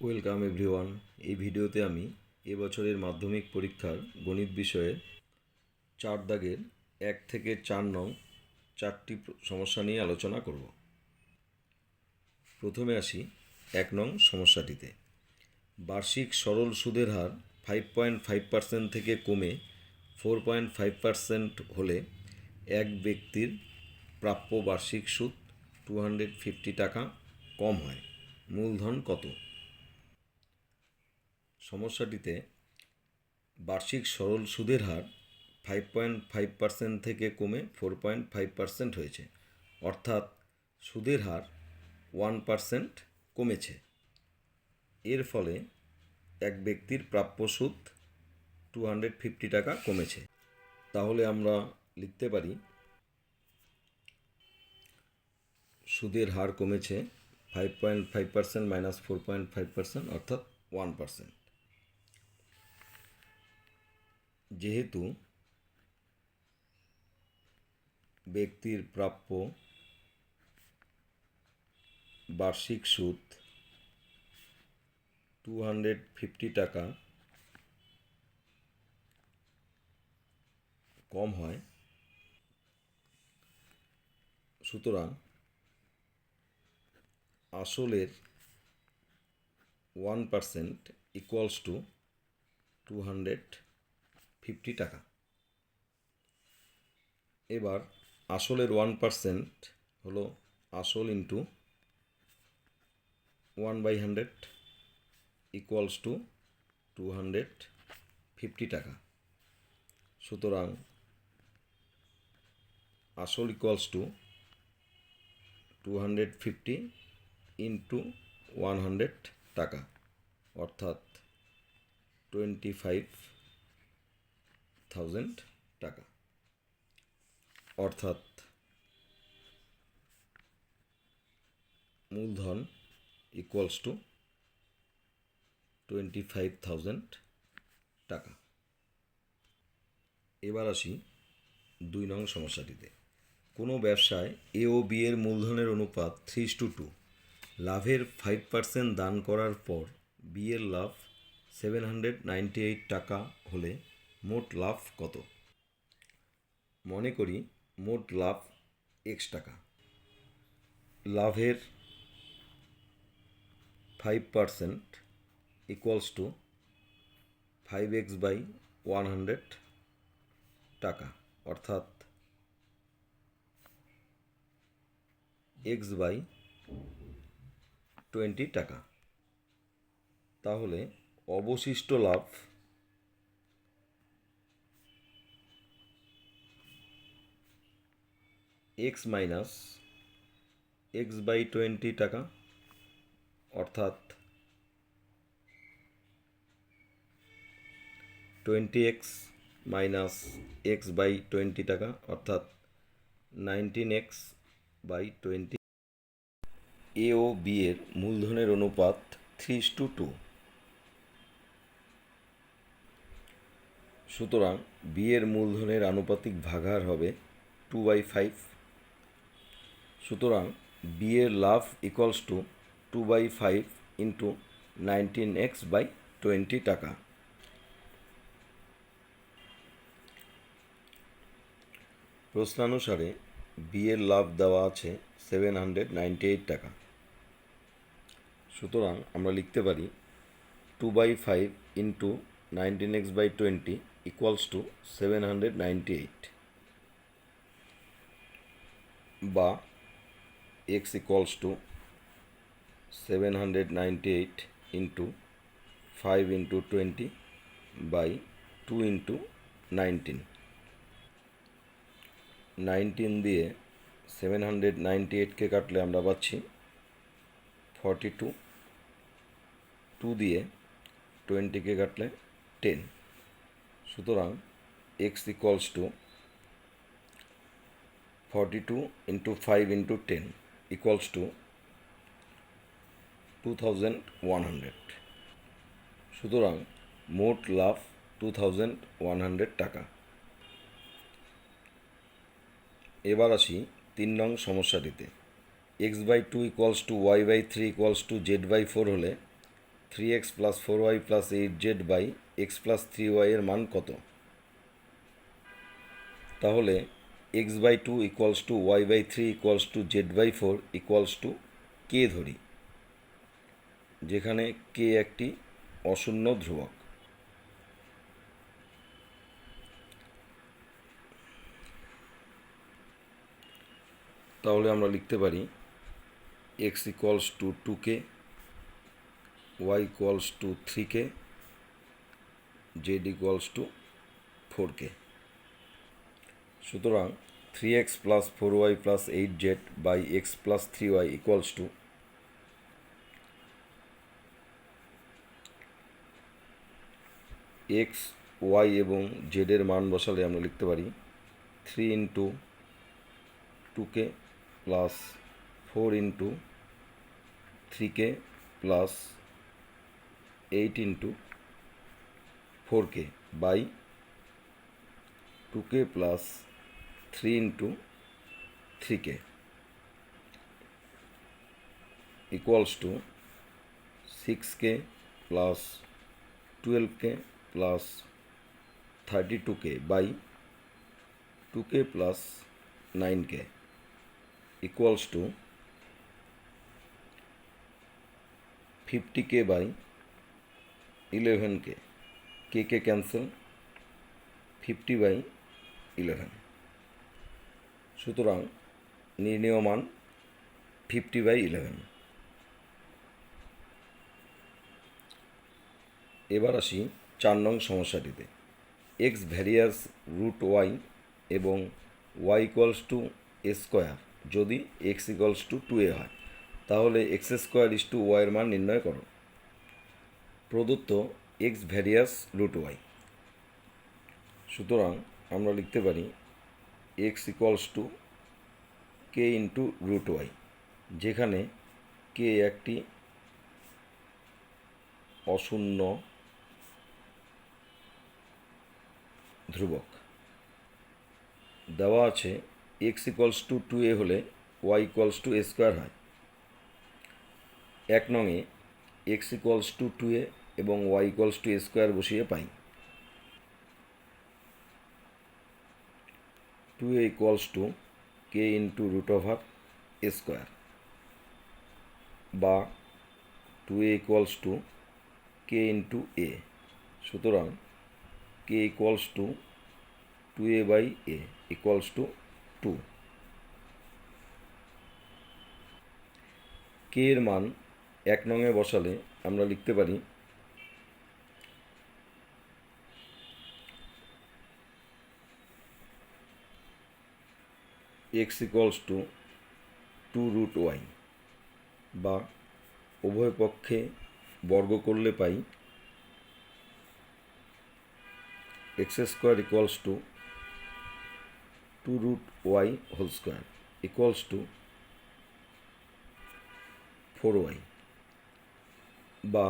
Welcome everyone. এই ভিডিওতে আমি এবছরের মাধ্যমিক পরীক্ষার গণিত বিষয়ে চার দাগের এক থেকে চার নং চারটি সমস্যা নিয়ে আলোচনা করব। প্রথমে আসি এক নং সমস্যাটিতে। বার্ষিক সরল সুদের হার ফাইভ পয়েন্ট ফাইভ পার্সেন্ট থেকে কমে ফোর পয়েন্ট ফাইভ পার্সেন্ট হলে এক ব্যক্তির প্রাপ্য বার্ষিক সুদ টু হান্ড্রেড ফিফটি টাকা কম হয়। মূলধন কত? সমস্যাটিতে বার্ষিক সরল সুদের হার ফাইভ পয়েন্ট ফাইভ পার্সেন্ট থেকে কমে ফোর পয়েন্ট ফাইভ পার্সেন্ট হয়েছে। অর্থাৎ সুদের হার ওয়ান পার্সেন্ট কমেছে। এর ফলে এক ব্যক্তির প্রাপ্য সুদ টু হান্ড্রেড ফিফটি টাকা কমেছে। তাহলে আমরা লিখতে পারি, সুদের হার কমেছে five point five percent minus four point five percent অর্থাৎ ওয়ান পার্সেন্ট যেহেতু ব্যক্তির প্রাপ্য বার্ষিক সুদ টু হান্ড্রেড ফিফটি টাকা কম হয়, সুতরাং আসলের one percent equals to two hundred fifty টাকা। এবার আসলের ওয়ান পার্সেন্ট হলো আসল into one by hundred equals to two hundred fifty টাকা। সুতরাং আসল equals to two hundred fifty into one hundred টাকা। অর্থাৎ টোয়েন্টি ফাইভ থাউজেন্ড টাকা। অর্থাৎ মূলধন equals to twenty five thousand টাকা। এবার আসি দুই নং সমস্যাটিতে। কোনো ব্যবসায় এ ও বি এর মূলধনের অনুপাত থ্রি টু টু লাভের ফাইভ পার্সেন্ট দান করার পর বি এর লাভ সেভেন হান্ড্রেড নাইনটি এইট টাকা হলে মোট লাভ কত? মনে করি মোট লাভ এক্স টাকা। লাভের five percent equals to five X by one hundred টাকা। অর্থাৎ এক্স বাই টোয়েন্টি টাকা। তাহলে অবশিষ্ট লাভ X minus X by twenty টাকা, অর্থাৎ twenty X minus X by twenty টাকা, অর্থাৎ nineteen X by twenty A O B এর মূলধনের অনুপাত থ্রি টু টু সুতরাং বি এর মূলধনের আনুপাতিক ভাগাহার হবে টু বাই ফাইভ সুতরাং বি এর লাভ equals to two by five into nineteen X by twenty টাকা। প্রশ্নানুসারে বি এর লাভ দেওয়া আছে সেভেন হান্ড্রেড নাইনটি এইট টাকা। সুতরাং আমরা লিখতে পারি two by five into nineteen X by twenty equals to seven hundred ninety eight বা X equals to seven hundred ninety eight into five into twenty by two into nineteen nineteen দিয়ে seven hundred ninety এইটকে কাটলে আমরা পাচ্ছি forty two two দিয়ে টোয়েন্টিকে কাটলে ten সুতরাং X equals to forty two into five into ten equals to two thousand one hundred সুতরাং মোট লাভ টু থাউজেন্ড ওয়ান হান্ড্রেড টাকা। এবার আসি তিন নং সমস্যাটিতে। X by two equals to Y by three equals to Z by four হলে three X plus four Y plus eight Z by X plus three Y এর মান কত? তাহলে X by two equals to Y by three equals to Z by four equals to K ধরি, যেখানে K একটি অশূন্য ধ্রুবক। তাহলে আমরা লিখতে পারি X equals to two K Y equals to three K Z equals to four K সুতরাং three X plus four Y plus eight Z by X plus three Y equals to X Y এবং জেডের মান বসালে আমরা লিখতে পারি three into two K plus four into three K plus eight into four K by two K plus three into three K equals to six K plus twelve K plus thirty two K by two K plus nine K equals to 50k by 11k k k cancel 50 by 11 সুতরাং নির্ণীয় মান fifty by eleven এবার আসি চার নং সমস্যাটিতে। X various root Y এবং Y equals to A square যদি X equals to two A হয়, তাহলে এক্স স্কোয়ার ইস টু ওয়াইয়ের মান নির্ণয় করো। প্রদত্ত এক্স ভ্যারিয়াস রুট ওয়াই সুতরাং আমরা লিখতে পারি X equals to K into root Y, যেখানে কে একটি অশূন্য ধ্রুবক। দেওয়া আছে X equals to two A হলে Y equals to A square হয়। এক নঙে X equals to two A এবং Y equals to A square বসিয়ে পাই। Two A equals to K into root over square বা two A equals to K into A সুতরাং K equals to two A by A equals to two K এর মান এক নঙে বসালে আমরা লিখতে পারি X equals to two root Y বা উভয় পক্ষে বর্গ করলে পাই X square equals to two root Y whole square equals to four Y বা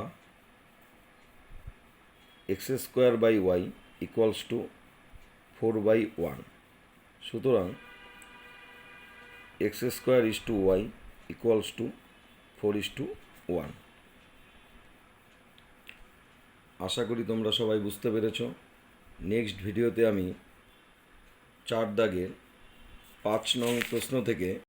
X square by Y equals to four by one. সুতরাং X square is to Y equals to four is to one. আশা করি তোমরা সবাই বুঝতে পেরেছ। Next ভিডিওতে আমি চার দাগের পাঁচ নং প্রশ্ন থেকে